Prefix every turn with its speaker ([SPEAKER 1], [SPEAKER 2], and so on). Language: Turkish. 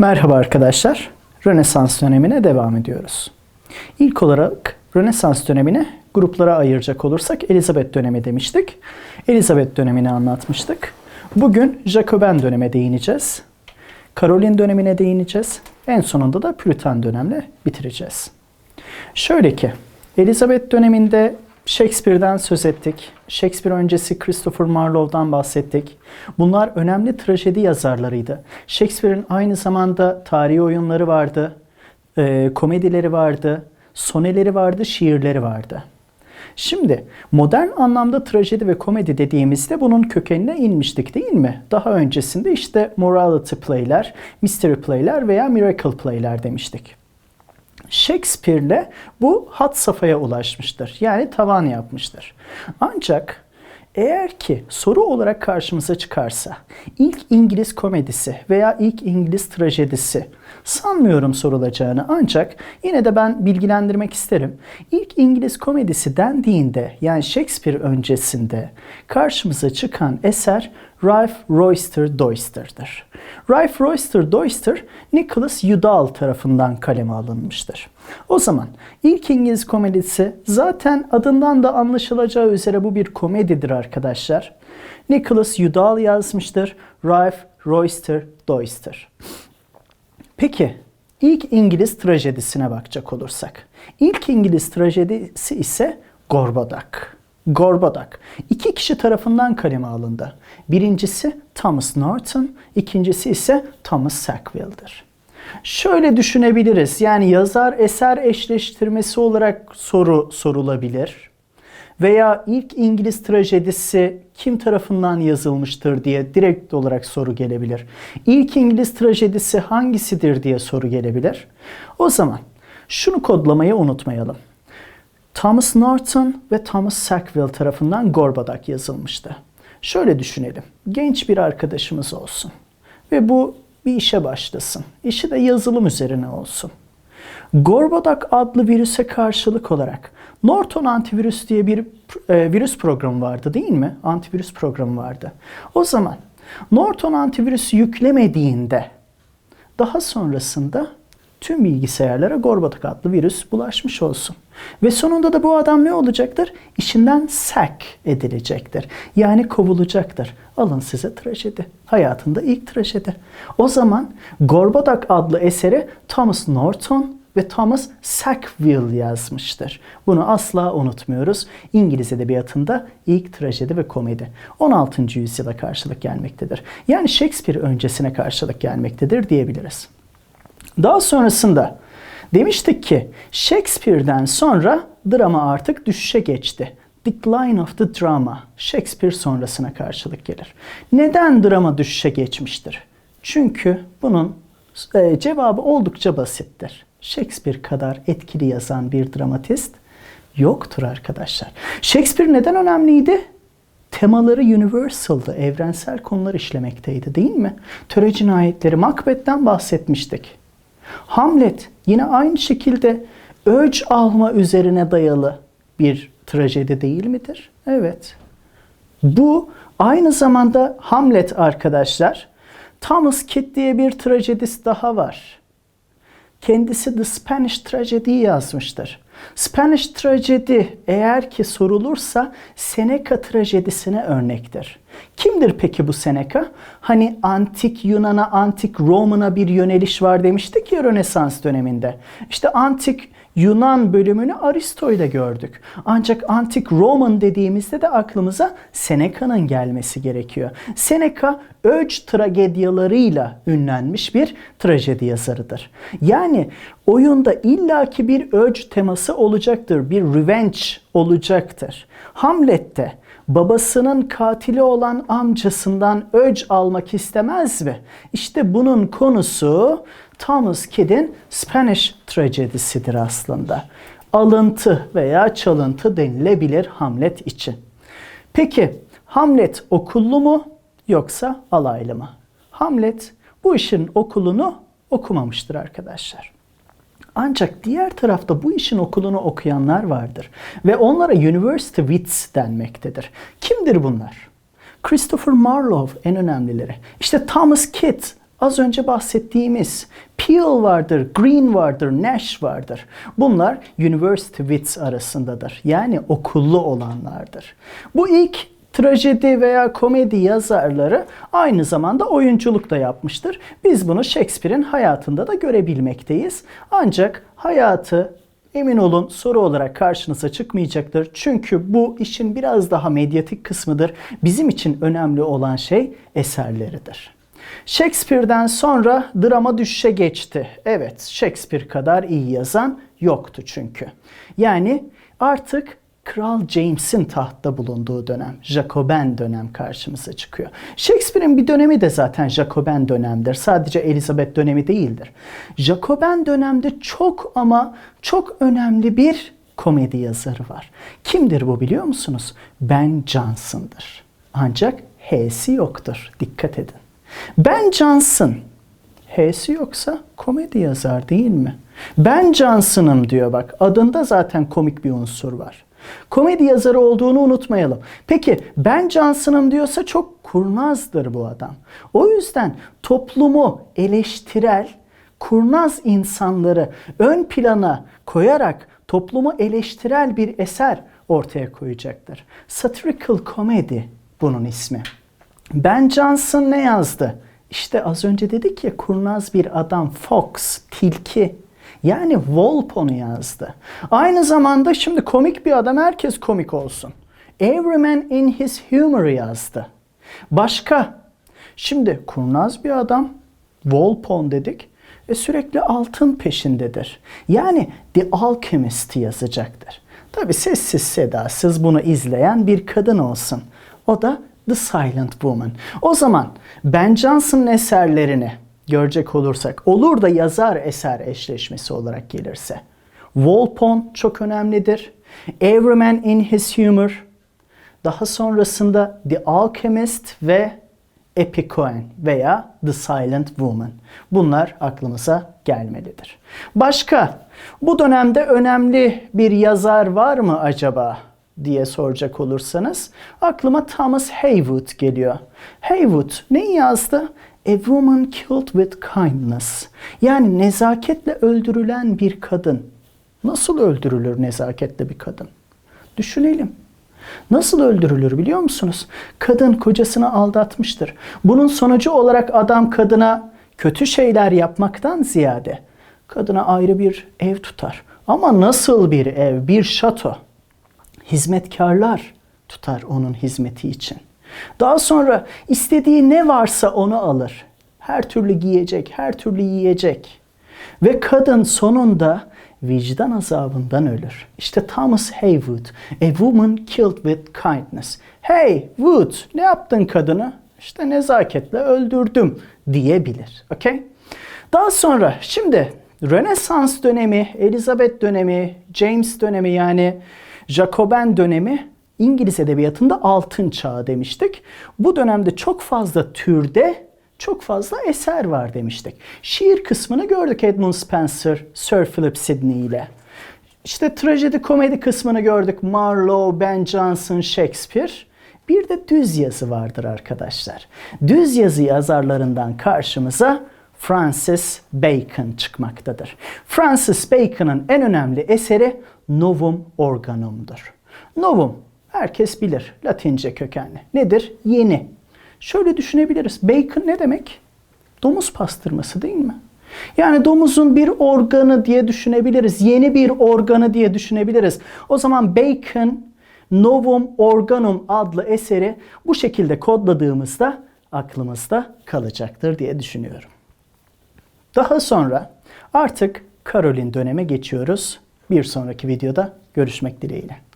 [SPEAKER 1] Merhaba arkadaşlar. Rönesans dönemine devam ediyoruz. İlk olarak Rönesans dönemini gruplara ayıracak olursak Elizabeth dönemi demiştik. Elizabeth dönemini anlatmıştık. Bugün Jacoben döneme değineceğiz. Karolin dönemine değineceğiz. En sonunda da Puritan dönemle bitireceğiz. Şöyle ki Elizabeth döneminde Shakespeare'den söz ettik. Shakespeare öncesi Christopher Marlowe'dan bahsettik. Bunlar önemli trajedi yazarlarıydı. Shakespeare'in aynı zamanda tarihi oyunları vardı, e, komedileri vardı, soneleri vardı, şiirleri vardı. Şimdi modern anlamda trajedi ve komedi dediğimizde bunun kökenine inmiştik değil mi? Daha öncesinde işte morality play'ler, mystery play'ler veya miracle play'ler demiştik. Shakespeare'le bu hat safhaya ulaşmıştır. Yani tavan yapmıştır. Ancak eğer ki soru olarak karşımıza çıkarsa ilk İngiliz komedisi veya ilk İngiliz trajedisi sanmıyorum sorulacağını ancak yine de ben bilgilendirmek isterim. İlk İngiliz komedisi dendiğinde yani Shakespeare öncesinde karşımıza çıkan eser Ralph Royster Doyster'dır. Ralph Royster Doyster, Nicholas Udall tarafından kaleme alınmıştır. O zaman ilk İngiliz komedisi zaten adından da anlaşılacağı üzere bu bir komedidir arkadaşlar. Nicholas Udall yazmıştır. Ralph Royster Doyster. Peki ilk İngiliz trajedisine bakacak olursak. İlk İngiliz trajedisi ise Gorbodak. Gorbodak. İki kişi tarafından kaleme alındı. Birincisi Thomas Norton, ikincisi ise Thomas Sackville'dir. Şöyle düşünebiliriz. Yani yazar eser eşleştirmesi olarak soru sorulabilir. Veya ilk İngiliz trajedisi kim tarafından yazılmıştır diye direkt olarak soru gelebilir. İlk İngiliz trajedisi hangisidir diye soru gelebilir. O zaman şunu kodlamayı unutmayalım. Thomas Norton ve Thomas Sackville tarafından Gorbodak yazılmıştı. Şöyle düşünelim. Genç bir arkadaşımız olsun ve bu bir işe başlasın. İşi de yazılım üzerine olsun. Gorbodak adlı virüse karşılık olarak Norton antivirüs diye bir e, virüs programı vardı değil mi? Antivirüs programı vardı. O zaman Norton antivirüs yüklemediğinde daha sonrasında tüm bilgisayarlara Gorbatak adlı virüs bulaşmış olsun. Ve sonunda da bu adam ne olacaktır? İşinden sack edilecektir. Yani kovulacaktır. Alın size trajedi. Hayatında ilk trajedi. O zaman Gorbatak adlı eseri Thomas Norton ve Thomas Sackville yazmıştır. Bunu asla unutmuyoruz. İngiliz edebiyatında ilk trajedi ve komedi. 16. yüzyıla karşılık gelmektedir. Yani Shakespeare öncesine karşılık gelmektedir diyebiliriz. Daha sonrasında demiştik ki Shakespeare'den sonra drama artık düşüşe geçti. Decline of the drama Shakespeare sonrasına karşılık gelir. Neden drama düşüşe geçmiştir? Çünkü bunun e, cevabı oldukça basittir. Shakespeare kadar etkili yazan bir dramatist yoktur arkadaşlar. Shakespeare neden önemliydi? Temaları universal'dı, evrensel konular işlemekteydi değil mi? Töre cinayetleri, Macbeth'ten bahsetmiştik. Hamlet yine aynı şekilde öc alma üzerine dayalı bir trajedi değil midir? Evet. Bu aynı zamanda Hamlet arkadaşlar. Thomas Kidd diye bir trajedist daha var. Kendisi The Spanish Tragedy yazmıştır. Spanish Tragedy eğer ki sorulursa Seneca trajedisine örnektir. Kimdir peki bu Seneca? Hani antik Yunan'a, antik Roma'na bir yöneliş var demiştik ya Rönesans döneminde. İşte antik Yunan bölümünü Aristo'yla gördük. Ancak antik Roman dediğimizde de aklımıza Seneca'nın gelmesi gerekiyor. Seneca öc tragedyalarıyla ünlenmiş bir trajedi yazarıdır. Yani oyunda illaki bir öc teması olacaktır, bir revenge olacaktır. Hamlet'te babasının katili olan amcasından öc almak istemez mi? İşte bunun konusu Thomas Kidd'in Spanish trajedisidir aslında. Alıntı veya çalıntı denilebilir Hamlet için. Peki Hamlet okullu mu yoksa alaylı mı? Hamlet bu işin okulunu okumamıştır arkadaşlar. Ancak diğer tarafta bu işin okulunu okuyanlar vardır ve onlara University Wits denmektedir. Kimdir bunlar? Christopher Marlowe en önemlileri. İşte Thomas Kidd Az önce bahsettiğimiz Peele vardır, Green vardır, Nash vardır. Bunlar university wits arasındadır. Yani okullu olanlardır. Bu ilk trajedi veya komedi yazarları aynı zamanda oyunculuk da yapmıştır. Biz bunu Shakespeare'in hayatında da görebilmekteyiz. Ancak hayatı emin olun soru olarak karşınıza çıkmayacaktır. Çünkü bu işin biraz daha medyatik kısmıdır. Bizim için önemli olan şey eserleridir. Shakespeare'den sonra drama düşüşe geçti. Evet, Shakespeare kadar iyi yazan yoktu çünkü. Yani artık Kral James'in tahtta bulunduğu dönem, Jacoben dönem karşımıza çıkıyor. Shakespeare'in bir dönemi de zaten Jacoben dönemdir. Sadece Elizabeth dönemi değildir. Jacoben dönemde çok ama çok önemli bir komedi yazarı var. Kimdir bu biliyor musunuz? Ben Jonson'dır. Ancak H'si yoktur. Dikkat edin. Ben Jonson. H'si yoksa komedi yazar değil mi? Ben Johnson'ım diyor bak. Adında zaten komik bir unsur var. Komedi yazarı olduğunu unutmayalım. Peki ben Johnson'ım diyorsa çok kurnazdır bu adam. O yüzden toplumu eleştirel, kurnaz insanları ön plana koyarak toplumu eleştirel bir eser ortaya koyacaktır. Satirical comedy bunun ismi. Ben Johnson ne yazdı? İşte az önce dedik ya kurnaz bir adam Fox, tilki. Yani Wolpe onu yazdı. Aynı zamanda şimdi komik bir adam herkes komik olsun. Every man in his humor yazdı. Başka? Şimdi kurnaz bir adam Volpone dedik ve sürekli altın peşindedir. Yani The Alchemist yazacaktır. Tabi sessiz sedasız bunu izleyen bir kadın olsun. O da The Silent Woman. O zaman Ben Jonson'ın eserlerini görecek olursak olur da yazar eser eşleşmesi olarak gelirse Volpone çok önemlidir. Every Man in His Humor daha sonrasında The Alchemist ve Epicoen veya The Silent Woman. Bunlar aklımıza gelmelidir. Başka bu dönemde önemli bir yazar var mı acaba diye soracak olursanız aklıma Thomas Haywood geliyor. Haywood ne yazdı? A woman killed with kindness. Yani nezaketle öldürülen bir kadın. Nasıl öldürülür nezaketle bir kadın? Düşünelim. Nasıl öldürülür biliyor musunuz? Kadın kocasını aldatmıştır. Bunun sonucu olarak adam kadına kötü şeyler yapmaktan ziyade kadına ayrı bir ev tutar. Ama nasıl bir ev? Bir şato. Hizmetkarlar tutar onun hizmeti için. Daha sonra istediği ne varsa onu alır. Her türlü giyecek, her türlü yiyecek. Ve kadın sonunda vicdan azabından ölür. İşte Thomas Haywood, A Woman Killed with Kindness. Hey Wood, ne yaptın kadını? İşte nezaketle öldürdüm diyebilir. Okay? Daha sonra şimdi Rönesans dönemi, Elizabeth dönemi, James dönemi yani Jacoben dönemi İngiliz edebiyatında altın çağı demiştik. Bu dönemde çok fazla türde çok fazla eser var demiştik. Şiir kısmını gördük Edmund Spencer, Sir Philip Sidney ile. İşte trajedi komedi kısmını gördük Marlowe, Ben Jonson, Shakespeare. Bir de düz yazı vardır arkadaşlar. Düz yazı yazarlarından karşımıza Francis Bacon çıkmaktadır. Francis Bacon'ın en önemli eseri Novum Organum'dur. Novum herkes bilir Latince kökenli. Nedir? Yeni. Şöyle düşünebiliriz. Bacon ne demek? Domuz pastırması değil mi? Yani domuzun bir organı diye düşünebiliriz. Yeni bir organı diye düşünebiliriz. O zaman Bacon Novum Organum adlı eseri bu şekilde kodladığımızda aklımızda kalacaktır diye düşünüyorum. Daha sonra artık Karolin döneme geçiyoruz. Bir sonraki videoda görüşmek dileğiyle.